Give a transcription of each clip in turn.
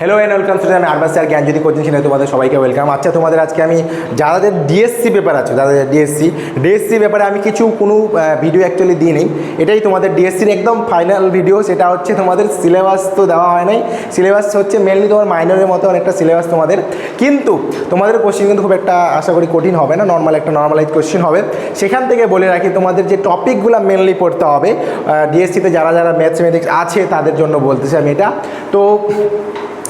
Hello and welcome to আমি আরবাস sir জ্ঞানজ্যোতি coaching চ্যানেলে তোমাদের সবাইকে ওয়েলকাম আচ্ছা তোমাদের আজকে আমি যাদের ডিএসসি পেপার আছে, যাদের ডিএসসি ডিএসসি ব্যাপারে আমি কিছু, কোনো ভিডিও অ্যাকচুয়ালি দিই নেই। এটাই তোমাদের ডিএসসির একদম ফাইনাল ভিডিও সেটা হচ্ছে তোমাদের সিলেবাস তো দেওয়া হয় নাই। সিলেবাস হচ্ছে মেনলি তোমার মাইনরের মতো অনেকটা সিলেবাস তোমাদের। কিন্তু তোমাদের কোশ্চেন কিন্তু খুব একটা আশা করি কঠিন হবে না। নর্মাল একটা নর্মালাইজ কোশ্চেন হবে। সেখান থেকে বলে রাখি, তোমাদের যে টপিকগুলো মেনলি পড়তে হবে ডিএসসিতে যারা যারা ম্যাথমেটিক্স আছে, তাদের জন্য বলতেছি আমি এটা। তো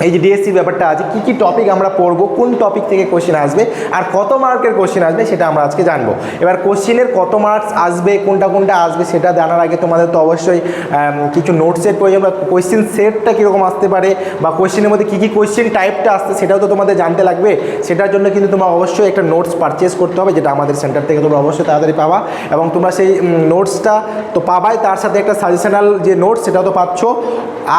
এই যে ডিএসসি ব্যাপারটা আছে, কী কী টপিক আমরা পড়ব, কোন টপিক থেকে কোশ্চেন আসবে, আর কত মার্কের কোশ্চেন আসবে সেটা আমরা আজকে জানব। এবার কোশ্চেনের কত মার্কস আসবে, কোনটা কোনটা আসবে সেটা জানার আগে তোমাদের তো অবশ্যই কিছু নোটসের প্রয়োজন বা কোশ্চেন সেটটা কীরকম আসতে পারে, বা কোশ্চেনের মধ্যে কী কী কোশ্চেন টাইপটা আসতে সেটাও তো তোমাদের জানতে লাগবে। সেটার জন্য কিন্তু তোমার অবশ্যই একটা নোটস পারচেস করতে হবে, যেটা আমাদের সেন্টার থেকে তোমরা অবশ্যই তাড়াতাড়ি পাবা। এবং তোমরা সেই নোটসটা তো পাবাই, তার সাথে একটা সাজেশনাল যে নোটস সেটাও তো পাচ্ছ,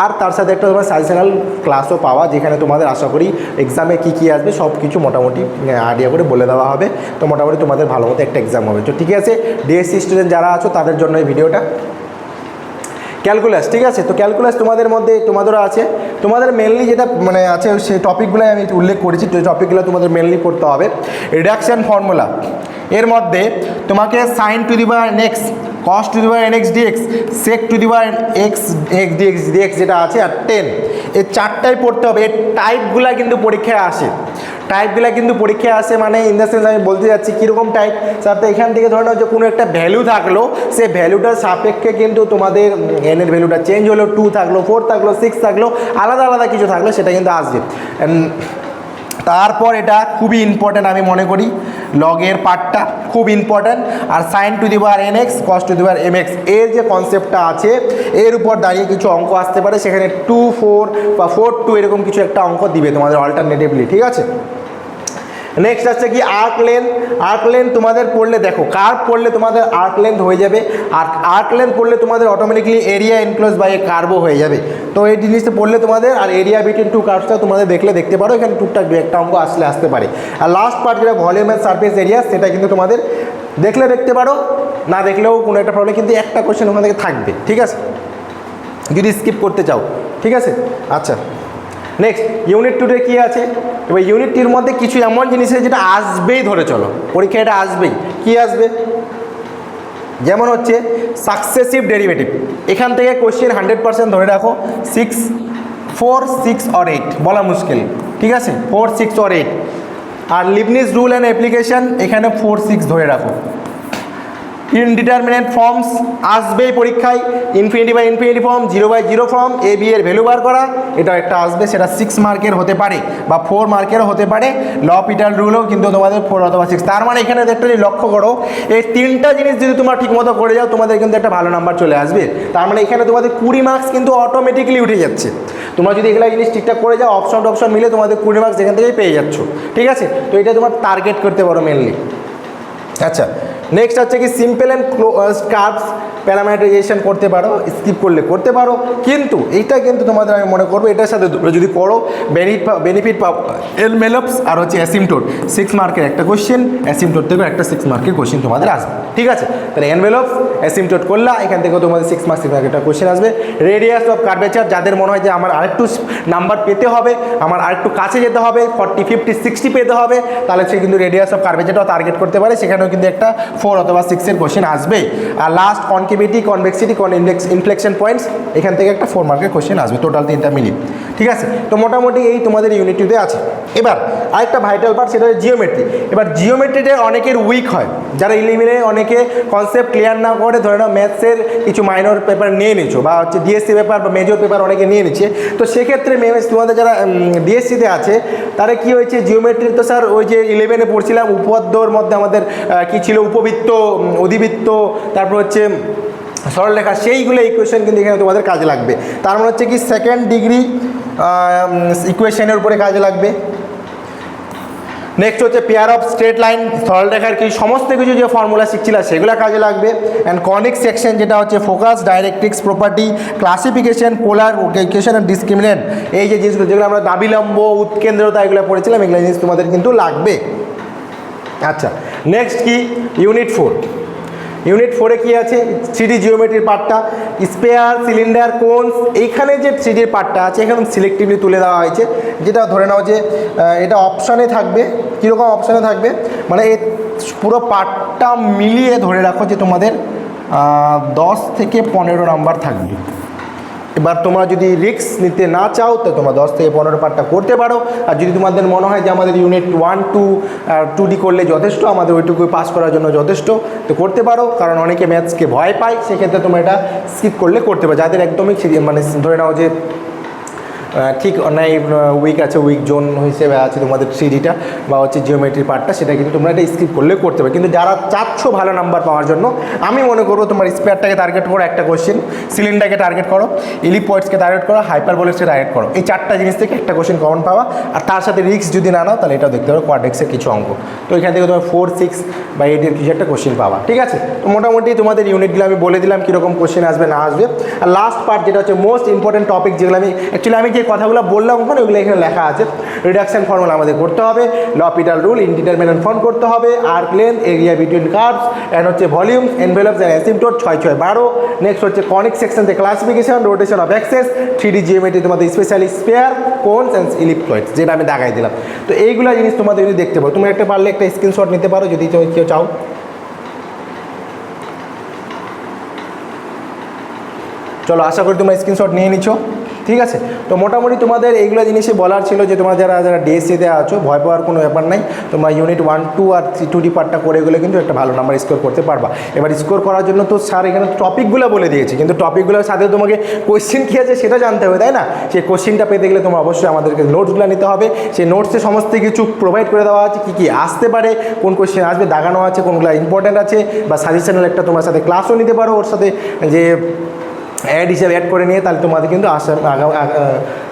আর তার সাথে একটা তোমার সাজেশনাল ক্লাসও পাওয়া যেখানে তোমাদের আশা করি এক্সামে কী কী আসবে সব কিছু মোটামুটি আইডিয়া করে বলে দেওয়া হবে। তো মোটামুটি তোমাদের ভালো মতো একটা এক্সাম হবে। তো ঠিক আছে ডিএসসি স্টুডেন্ট যারা আছো, তাদের জন্য এই ভিডিওটা ক্যালকুলাস ঠিক আছে? তো ক্যালকুলাস তোমাদের মধ্যে, তোমাদেরও আছে। তোমাদের মেনলি যেটা মানে আছে সেই টপিকগুলো আমি উল্লেখ করেছি, তো টপিকগুলো তোমাদের মেনলি পড়তে হবে। রিডাকশান ফর্মুলা এর মধ্যে তোমাকে sine to the power n x cos to the power n x dx sec to the power x x dx dx যেটা আছে, আর টেন এই চারটাই পড়তে হবে। এর টাইপগুলো কিন্তু পরীক্ষায় আসে। টাইপগুলা কিন্তু পরীক্ষায় আসে মানে ইন দ্য সেন্স আমি বলতে যাচ্ছি কীরকম টাইপ তো এখান থেকে ধরে নাও যে কোনো একটা ভ্যালু থাকল, সে ভ্যালুটার সাপেক্ষে কিন্তু তোমাদের এনের ভ্যালুটা চেঞ্জ হলো টু থাকল ফোর থাকল সিক্স থাকল, আলাদা আলাদা কিছু থাকল সেটা কিন্তু আসবে। তারপর এটা খুবই ইম্পর্ট্যান্ট আমি মনে করি। লগের পার্টটা খুব ইম্পর্ট্যান্ট আর sine to the bar n x cos to the bar M এক্সের যে কনসেপ্টটা আছে, এর উপর দাঁড়িয়ে কিছু অঙ্ক আসতে পারে। সেখানে টু ফোর বা ফোর টু এরকম কিছু একটা অঙ্ক দিবে তোমাদের অল্টারনেটিভলি ঠিক আছে? নেক্সট আছে কি আর্ক লেন্থ আর্ক লেন্থ তোমাদের পড়লে দেখো কার্ভ পড়লে তোমাদের আর্ক লেন্থ হয়ে যাবে? আর আর্ক লেন্থ পড়লে তোমাদের automatically area enclose by a কার্ভও হয়ে যাবে। তো এই জিনিসটা পড়লে তোমাদের, আর এরিয়া বিটুইন টু কার্ভসটা তোমাদের দেখলে দেখতে পারো, এখানে টুকটাক একটা অঙ্ক আসলে আসতে পারে। আর লাস্ট পার্ট যেটা ভলিউম অ্যান্ড সারফেস এরিয়া সেটা কিন্তু তোমাদের দেখলে দেখতে পারো, না দেখলেও কোনো একটা প্রবলেম কিন্তু একটা কোশ্চেন ওখান থেকে থাকবে, ঠিক আছে? যদি স্কিপ করতে চাও, ঠিক আছে? আচ্ছা। নেক্সট ইউনিট টুতে কী আছে? এবার ইউনিট টির মধ্যে কিছু এমন জিনিস আছে যেটা আসবেই ধরে চলো। পরীক্ষা এটা আসবেই। কি আসবে? যেমন হচ্ছে সাকসেসিভ ডেরিভেটিভ এখান থেকে কোশ্চেন হান্ড্রেড পার্সেন্ট ধরে রাখো। Six four six or eight বলা মুশকিল। ঠিক আছে? ফোর সিক্স অর এইট আর লিবনিস রুল অ্যান্ড অ্যাপ্লিকেশন এখানে ফোর সিক্স ধরে রাখো। ইনডিটারমিনেন্ট ফর্মস আসবেই পরীক্ষায় infinity by infinity form zero by zero form A B এর ভ্যালু বার করা, এটা একটা আসবে, সেটা সিক্স মার্কের হতে পারে বা ফোর মার্কেরও হতে পারে ল পিটার রুলও কিন্তু তোমাদের ফোর অথবা সিক্স তার মানে এখানে একটা যদি লক্ষ্য করো, এই তিনটা জিনিস যদি তোমরা ঠিকমতো করে যাও, তোমাদের কিন্তু একটা ভালো নাম্বার চলে আসবে। তার মানে এখানে তোমাদের কুড়ি মার্কস কিন্তু অটোমেটিকলি উঠে যাচ্ছে। তোমরা যদি এগুলা জিনিস ঠিকঠাক করে যাও অপশন টপশন মিলে তোমাদের কুড়ি মার্কস এখান থেকেই পেয়ে যাচ্ছ। ঠিক আছে? তো এটা তোমার টার্গেট করতে পারো মেনলি আচ্ছা নেক্সট হচ্ছে কি সিম্পল অ্যান্ড কার্ভস প্যারামিটারাইজেশন করতে পারো স্কিপ করলে করতে পারো। কিন্তু এইটা কিন্তু তোমাদের আমি মনে করব, এটার সাথে তোমরা যদি করো বেনিফিট বেনিফিট পাও এলমেলপস আর হচ্ছে অ্যাসিমটোট সিক্স মার্কের একটা কোশ্চেন অ্যাসিমটোট থেকে একটা সিক্স মার্কের কোশ্চেন তোমাদের আসবে। ঠিক আছে? তাহলে এনভেলপস অ্যাসিমটোট করলা, এখান থেকেও তোমাদের সিক্স মার্কস একটা কোশ্চেন আসবে। রেডিয়াস অফ কার্ভেচার যাদের মনে হয় যে আমার আরেকটু নাম্বার পেতে হবে, আমার আরেকটু কাছে যেতে হবে ফর্টি ফিফটি সিক্সটি পেতে হবে, তাহলে সে কিন্তু রেডিয়াস অফ কার্ভেচারটাও টার্গেট করতে পারে। সেখানেও কিন্তু একটা ফোর অথবা সিক্সের কোশ্চেন আসবে। আর লাস্ট কনকেভিটি কনভেক্সিটি কন ইন্ডেক্স ইনফ্লেকশন পয়েন্টস এখান থেকে একটা ফোর মার্কের কোশ্চেন আসবে টোটাল তিনটা মিলিয়ে ঠিক আছে? তো মোটামুটি এই তোমাদের ইউনিটিতে আছে। এবার, আরেকটা ভাইটাল পার্ট সেটা হচ্ছে জিওমেট্রি এবার জিওমেট্রিতে অনেকের উইক হয়। যারা ইলেভেনে অনেকে কনসেপ্ট ক্লিয়ার না করে, ধরে নাও ম্যাথসের কিছু মাইনর পেপার নিয়ে নিচ্ছো বা হচ্ছে ডিএসসি পেপার বা মেজর পেপার অনেকে নিয়ে নিচ্ছে। তো সেক্ষেত্রে মেমএস তোমাদের যারা ডিএসসিতে আছে, তারা কি হয়েছে? জিওমেট্রি তো স্যার ওই যে ইলেভেনে পড়ছিলাম উপদ্যর মধ্যে আমাদের কি ছিল? উপবৃত্ত অধিবৃত্ত, তারপর হচ্ছে সরলরেখা, সেইগুলো ইকুয়েশন কিন্তু এখানে তোমাদের কাজে লাগবে। তার মানে হচ্ছে কি সেকেন্ড ডিগ্রি ইকুয়েশনের উপরে কাজে লাগবে। নেক্সট হচ্ছে পেয়ার অফ স্ট্রেট লাইন সরলরেখার কি সমস্ত কিছু যে ফর্মুলা শিখছিলা, সেগুলো কাজে লাগবে। অ্যান্ড কনিক সেকশন যেটা হচ্ছে focus directrix property classification polar equation and discriminant এই যে জিনিসগুলো, যেগুলো আমরা দাবিলম্ব উৎকেন্দ্রতা, এগুলো পড়েছিলাম, এগুলো জিনিস তোমাদের কিন্তু লাগবে। আচ্ছা নেক্সট কি? ইউনিট ফোর ইউনিট ফোরে কি আছে? থ্রিডি জিওমেট্রির পার্টটা স্পেয়ার সিলিন্ডার কোনস এইখানে যে থ্রিডির পার্টটা আছে, এখানে সিলেক্টিভলি তুলে দেওয়া হয়েছে। যেটা ধরে নাও যে এটা অপশানে থাকবে। কীরকম অপশানে থাকবে? মানে এই পুরো পার্টটা মিলিয়ে ধরে রাখো যে তোমাদের দশ থেকে পনেরো নাম্বার থাকবে। এবার তোমরা যদি রিক্স নিতে না চাও, তো তোমরা দশ থেকে পনেরো পার্টটা করতে পারো। আর যদি তোমাদের মনে হয় যে আমাদের unit one two two D করলে যথেষ্ট, আমাদের ওইটুকু পাস করার জন্য যথেষ্ট, তো করতে পারো। কারণ অনেকে ম্যাথসকে ভয় পায়, সেক্ষেত্রে তোমরা এটা স্কিপ করলে করতে পারো। যাদের একদমই মানে ধরে নাও যে ঠিক অন্যায় উইক আছে উইক জোন হিসেবে আছে তোমাদের থ্রিডিটা বা হচ্ছে জিওমেট্রি পার্টটা সেটা কিন্তু তোমরা এটা স্কিপ করলে করতে পারো। কিন্তু যারা চাচ্ছ ভালো নাম্বার পাওয়ার জন্য, আমি মনে করব তোমার স্পেয়ারটাকে টার্গেট করো একটা কোশ্চেন সিলিন্ডারকে টার্গেট করো ইলিপয়েডসকে টার্গেট করো হাইপার হাইপারবোলিক্সকে টার্গেট করো। এই চারটা জিনিস থেকে একটা কোশ্চেন কমন পাওয়া। আর তার সাথে রিক্স যদি না নাও, তাহলে এটাও দেখতে পারো কোয়াডেক্সের কিছু অঙ্ক। তো এখান থেকে তোমার ফোর সিক্স বা এইটের কিছু একটা কোশ্চেন পাওয়া। ঠিক আছে? তো মোটামুটি তোমাদের ইউনিটগুলো আমি বলে দিলাম কীরকম কোশ্চেন আসবে, না আসবে। আর লাস্ট পার্ট যেটা হচ্ছে মোস্ট ইম্পর্টেন্ট টপিক যেগুলো আমি অ্যাকচুয়ালি আমি যে কথাগুলো বললাম ওখানে ওগুলো এখানে লেখা আছে। রিডাকশন ফর্মুলা আমাদের করতে হবে লপিটাল রুল ইন্ডিটারমিনেন্ট ফর্ম করতে হবে arc length area between curves and হচ্ছে ভলিউম এনভেলপস অ্যান্ড অ্যাসিমটোট ছয় ছয় বারো। নেক্সট হচ্ছে কনিক সেকশন থেকে classification rotation of axes three D geometry তোমাদের specially sphere cones and ellipsoids যেটা আমি দেখাই দিলাম। তো এইগুলো জিনিস তোমাদের যদি দেখতে পারো, তুমি একটা পারলে একটা স্ক্রিনশট নিতে পারো যদি কেউ চাও। চলো, আশা করি তোমরা স্ক্রিনশট নিয়ে নিচ্ছ ঠিক আছে? তো মোটামুটি তোমাদের এইগুলো জিনিসই বলার ছিল যে তোমরা যারা যারা ডিএসসিতে আছো, ভয় পাওয়ার কোনো ব্যাপার নাই। তোমরা ইউনিট ওয়ান টু আর টু ডি পার্টটা করে গেলে কিন্তু একটা ভালো নাম্বার স্কোর করতে পারবা। এবার স্কোর করার জন্য তো স্যার এখানে টপিকগুলো বলে দিয়েছে। কিন্তু টপিকগুলোর সাথে তোমাকে কোশ্চেন কী আছে সেটা জানতে হবে, তাই না? সেই কোশ্চেনটা পেতে গেলে তোমার অবশ্যই আমাদেরকে নোটসগুলো নিতে হবে। সেই নোটসে সমস্ত কিছু প্রোভাইড করে দেওয়া আছে, কী কী আসতে পারে, কোন কোশ্চেন আসবে দাগানো আছে, কোনগুলো ইম্পর্ট্যান্ট আছে, বা সাজেশনের একটা তোমার সাথে ক্লাসও নিতে পারো, ওর সাথে যে অ্যাড হিসাবে অ্যাড করে নিয়ে তাহলে তোমাদের কিন্তু আশা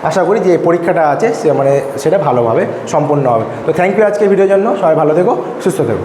আশা করি যে পরীক্ষাটা আছে, সে মানে সেটা ভালোভাবে সম্পূর্ণ হবে। তো থ্যাংক ইউ আজকে ভিডিওর জন্য। সবাই ভালো থেকো, সুস্থ থেকো।